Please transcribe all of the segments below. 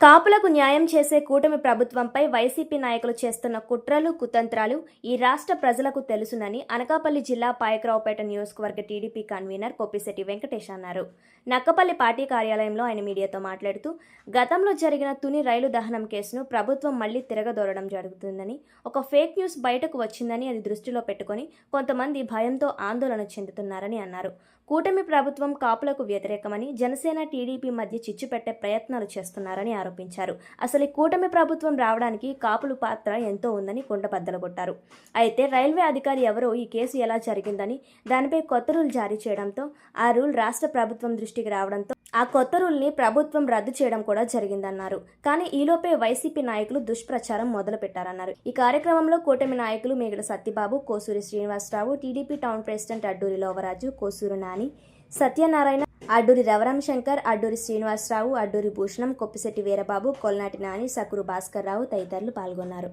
కాపులకు న్యాయం చేసే కూటమి ప్రభుత్వంపై వైసీపీ నాయకులు చేస్తున్న కుట్రలు కుతంత్రాలు ఈ రాష్ట్ర ప్రజలకు తెలుసునని అనకాపల్లి జిల్లా పాయకరావుపేట నియోజకవర్గ టీడీపీ కన్వీనర్ కొప్పిశెట్టి వెంకటేష్ అన్నారు. నక్కపల్లి పార్టీ కార్యాలయంలో ఆయన మీడియాతో మాట్లాడుతూ గతంలో జరిగిన తుని రైలు దహనం కేసును ప్రభుత్వం మళ్ళీ తిరగదోరడం జరుగుతుందని ఒక ఫేక్ న్యూస్ బయటకు వచ్చిందని అది దృష్టిలో పెట్టుకొని కొంతమంది భయంతో ఆందోళన చెందుతున్నారని అన్నారు. కూటమి ప్రభుత్వం కాపులకు వ్యతిరేకమని జనసేన టీడీపీ మధ్య చిచ్చు పెట్టే ప్రయత్నాలు చేస్తున్నారని ఆరోపించారు. అసలు ఈ కూటమి ప్రభుత్వం రావడానికి కాపుల పాత్ర ఎంతో ఉందని కుండబద్దలగొట్టారు అయితే రైల్వే అధికారి ఎవరో ఈ కేసు ఎలా జరిగిందని దానిపై కొత్త రూల్ జారీ చేయడంతో ఆ రూల్ రాష్ట్ర ప్రభుత్వం దృష్టికి రావడంతో ఆ కొత్త రూల్ని ప్రభుత్వం రద్దు చేయడం కూడా జరిగిందన్నారు. కానీ ఈలోపే వైసీపీ నాయకులు దుష్ప్రచారం మొదలుపెట్టారన్నారు. ఈ కార్యక్రమంలో కూటమి నాయకులు Megada Satyababu Kosuri Srinivasarao TDP town president Adduri Lovaraju Kosuru Nani Satyanarayana Adduri Ravaramashankar Adduri Srinivasarao Adduri Bhushanam Koppisetti Veerababu Kolnati Nani Sakuru Bhaskar Rao తదితరులు పాల్గొన్నారు.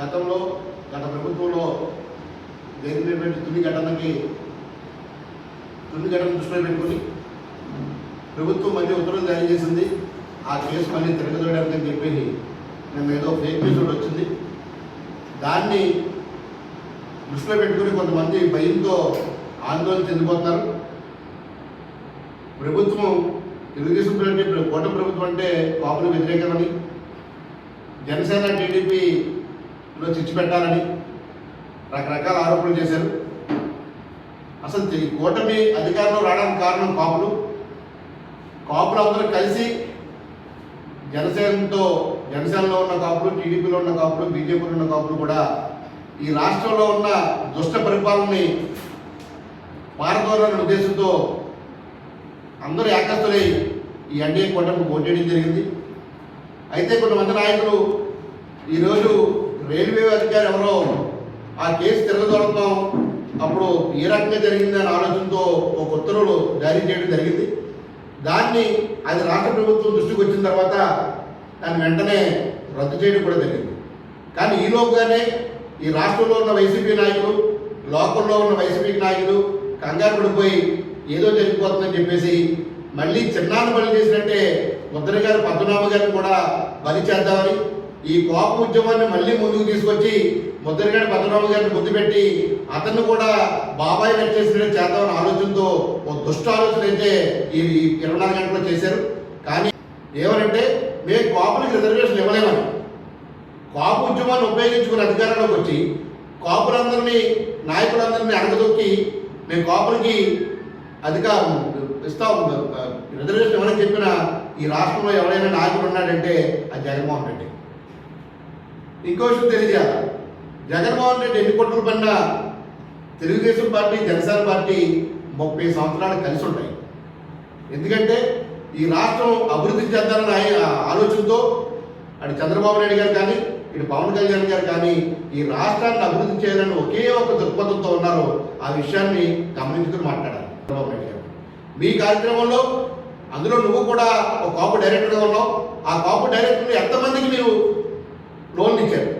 గతంలో గత ప్రభుత్వంలో తుని ఘటనకి తుని ఘటన దృష్టిలో పెట్టుకుని ప్రభుత్వం మళ్ళీ ఉత్తర్వులు జారీ చేసింది. ఆ కేసు మళ్ళీ తిరగదోయడానికి అని చెప్పి నిన్న ఏదో ఫేక్ న్యూస్ ఒకటి వచ్చింది. దాన్ని దృష్టిలో పెట్టుకుని కొంతమంది భయంతో ఆందోళన చెందిపోతున్నారు. ప్రభుత్వం తెలుగుదేశం అంటే కోట ప్రభుత్వం అంటే కాపులు వ్యతిరేకమని జనసేన టీడీపీలో చిచ్చు పెట్టాలని రకరకాల ఆరోపణలు చేశారు. అసలు ఈ కూటమి అధికారంలో రావడానికి కారణం కాపులు. కాపులు అందరూ కలిసి జనసేనతో జనసేనలో ఉన్న కాపులు టీడీపీలో ఉన్న కాపులు బీజేపీలో ఉన్న కాపులు కూడా ఈ రాష్ట్రంలో ఉన్న దుష్ట పరిపాలనని పారదోరాలనే ఉద్దేశంతో అందరూ ఏకస్తులై ఈ ఎన్డీఏ కూటమికి ఓటేయడం జరిగింది. అయితే కొంతమంది నాయకులు ఈరోజు రైల్వే అధికారి ఎవరో ఆ కేసు తిరగదొరకడం అప్పుడు ఏ రకంగా జరిగిందనే ఆలోచనతో ఒక ఉత్తర్వులు జారీ చేయడం జరిగింది. దాన్ని అది రాష్ట్ర ప్రభుత్వం దృష్టికి వచ్చిన తర్వాత దాన్ని వెంటనే రద్దు చేయడం కూడా జరిగింది. కానీ ఈలోపుగానే ఈ రాష్ట్రంలో ఉన్న వైసీపీ నాయకులు లోకల్లో ఉన్న వైసీపీ నాయకులు కంగారు పడిపోయి ఏదో జరిగిపోతుందని చెప్పేసి మళ్ళీ చిన్నాన్న బలి చేసినట్టే ముద్ర గారు పద్మనాభ గారిని కూడా బలి చేద్దామని ఈ కోప ఉద్యమాన్ని మళ్ళీ ముందుకు తీసుకొచ్చి ముద్రగాడి పద్మనాభ గారిని ముద్దు పెట్టి అతన్ని కూడా బాబాయ్ నచ్చేసిన చేద్దామని ఆలోచనతో ఓ దుష్ట ఆలోచన అయితే ఈ ఇరవై నాలుగు గంటల్లో చేశారు. కానీ ఏమనంటే మేము కాపులకు రిజర్వేషన్ ఇవ్వలేమని. కాపు ఉద్యమాన్ని ఉపయోగించుకుని అధికారంలోకి వచ్చి కాపులందరినీ నాయకులందరినీ అడగదొక్కి మేము కాపులకి అధికారం ఇస్తాం రిజర్వేషన్ ఎవరైనా చెప్పిన ఈ రాష్ట్రంలో ఎవరైనా నాయకుడు ఉన్నాడంటే అది జగన్మోహన్ రెడ్డి. ఇంకో విషయం తెలియజేయాలి? జగన్మోహన్ రెడ్డి ఎన్ని కోట్ల పడినా తెలుగుదేశం పార్టీ జనసేన పార్టీ ముప్పై సంవత్సరాలు కలిసి ఉంటాయి. ఎందుకంటే ఈ రాష్ట్రం అభివృద్ధి చెందాలని ఆలోచనతో అటు చంద్రబాబు నాయుడు గారు కానీ ఇటు పవన్ కళ్యాణ్ గారు కానీ ఈ రాష్ట్రాన్ని అభివృద్ధి చేయాలని ఒకే ఒక దృక్పథంతో ఉన్నారు ఆ విషయాన్ని గమనించుకుని మాట్లాడాలి. చంద్రబాబు నాయుడు గారు. మీ కార్యక్రమంలో అందులో నువ్వు కూడా ఒక కాపు డైరెక్టర్గా ఉన్నావు. ఆ కాపు డైరెక్టర్ ఎంతమందికి మీరు లోన్ ఇచ్చారు?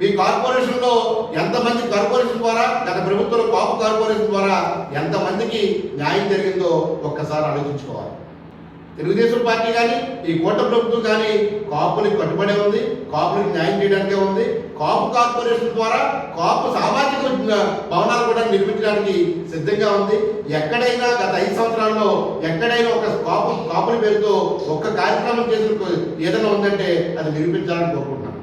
మీ కార్పొరేషన్లో ఎంతమంది కార్పొరేషన్ ద్వారా గత ప్రభుత్వంలో కాపు కార్పొరేషన్ ద్వారా ఎంతమందికి న్యాయం జరిగిందో ఒక్కసారి ఆలోచించుకోవాలి. తెలుగుదేశం పార్టీ కానీ ఈ కోట ప్రభుత్వం కానీ కాపులకు కట్టుబడి ఉంది కాపులకు న్యాయం చేయడానికే ఉంది. కాపు కార్పొరేషన్ ద్వారా కాపు సామాజిక భవనాలు కూడా నిర్మించడానికి సిద్ధంగా ఉంది. ఎక్కడైనా గత ఐదు సంవత్సరాల్లో ఎక్కడైనా ఒక కాపు కాపుల పేరుతో ఒక్క కార్యక్రమం చేసిన ఏదైనా ఉందంటే అది నిర్మించాలని కోరుకుంటున్నాను.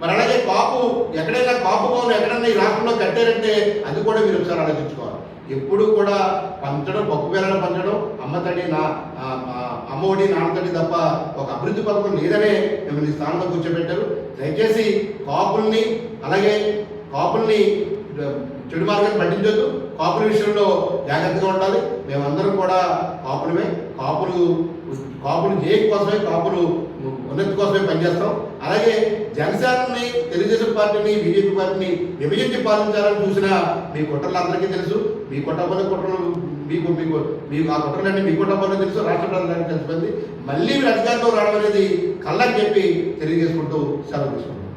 మరి అలాగే కాపు ఎక్కడైనా కాపు భవన్ ఎక్కడైనా ఈ రాష్ట్రంలో కట్టారంటే అది కూడా మీరు ఒకసారి ఆలోచించుకోవాలి. ఎప్పుడు కూడా పంచడం పప్పు పంచడం అమ్మ తడి నా అమ్మఒడి నాన్నతడి అమ్మ ఒడి నాన్న తప్ప ఒక అభివృద్ధి పథకం లేదనే మిమ్మల్ని స్థానంలో కూర్చోబెట్టారు. దయచేసి కాపుల్ని అలాగే కాపుల్ని చెడు మార్గం పట్టించొద్దు. కాపుల విషయంలో జాగ్రత్తగా ఉండాలి. మేమందరం కూడా కాపులమే. కాపులు కాపులు జేక్ కోసమే కాపులు ఉన్నతి కోసమే పనిచేస్తాం. అలాగే జనసేనని తెలుగుదేశం పార్టీని బీజేపీ పార్టీని విభజించి పాలించాలని చూసిన మీ కుట్రలు అందరికీ తెలుసు. మీ కుటుంబంలో కుట్రలు మీకు మీకు మీకు ఆ కుట్రలన్నీ మీ కుటుంబంలో తెలుసు. రాష్ట్ర ప్రజలకు తెలిసిపోయింది మళ్ళీ మీరు అధికారంలో రావడం అనేది కళ్ళని చెప్పి తెలియజేసుకుంటూ సెలవు తీసుకుంటాం